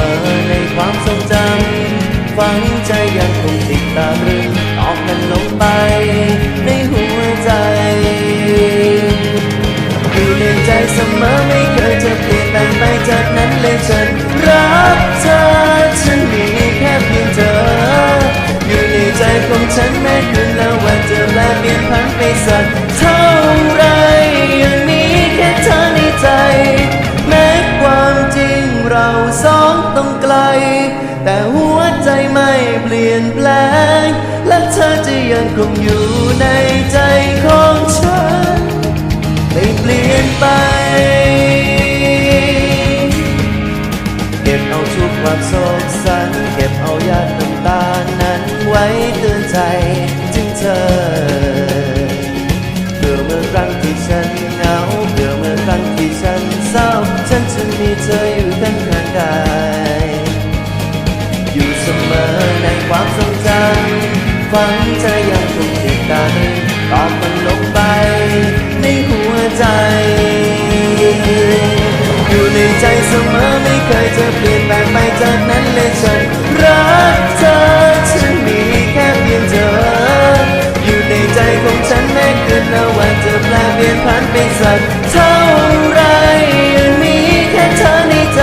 อในความทรงจำฝังใจยังคงติดตามรื่องตอกมันลงไปในหัวใจอยู่ในใจเสมอไม่เคยจะเปลี่ยนแปลงไปจากนั้นเลยฉันรักเธอฉันมีแค่เพียงเธออยู่ในใจของฉันแม้คืนและวันจะแปลเปลี่ยนพันไปสัก เธอจะยังคงอยู่ในใจของฉัน ไม่เปลี่ยนไป เก็บเอาทุกความโศกสันเก็บเอายาดน้ำตานั้นไว้เตือนใจถึงเธอเพื่อเมื่อครั้งที่ฉันเหงาเพื่อเมื่อครั้งที่ฉันเศร้า ฉันจะมีเธอำฝังใจยังคงติดตามตอกมันลงไปในหัวใจ อยู่ในใจเสมอไม่เคยจะเปลี่ยนแปลงไปจากนั้นเลยฉันรักเธอฉันมีแค่เพียงเธอ อยู่ในใจของฉันแม้คืนและวันจะแปลเปลี่ยนพันไปสักเท่าไรยังมีแค่เธอในใจ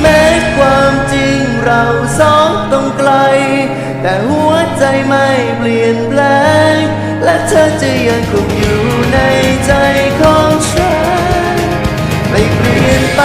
แม้ความจริงเราสองต้องไกล แต่หัว ใจไม่เปลี่ยนแปลง และเธอจะยังคงอยู่ในใจของฉัน ไม่เปลี่ยนไป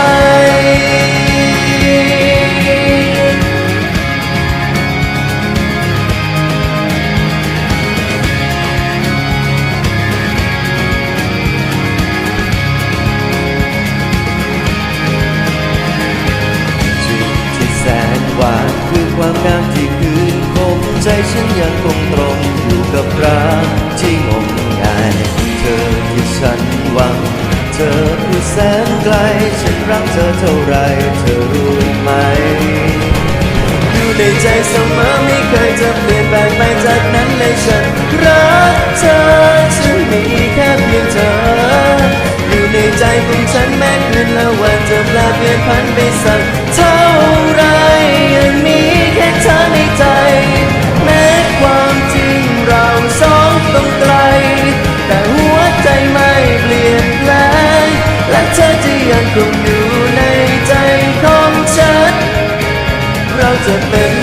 ใจฉันยังคงตรงอยู่กับรักที่งมงายเธอที่ฉันหวัง เธอคือแสนไกล ฉันรักเธอเท่าไรเธอรู้ไหม อยู่ในใจเสมอไม่เคยจะเปลี่ยนแปลงไปจากนั้นเลยฉัน to live.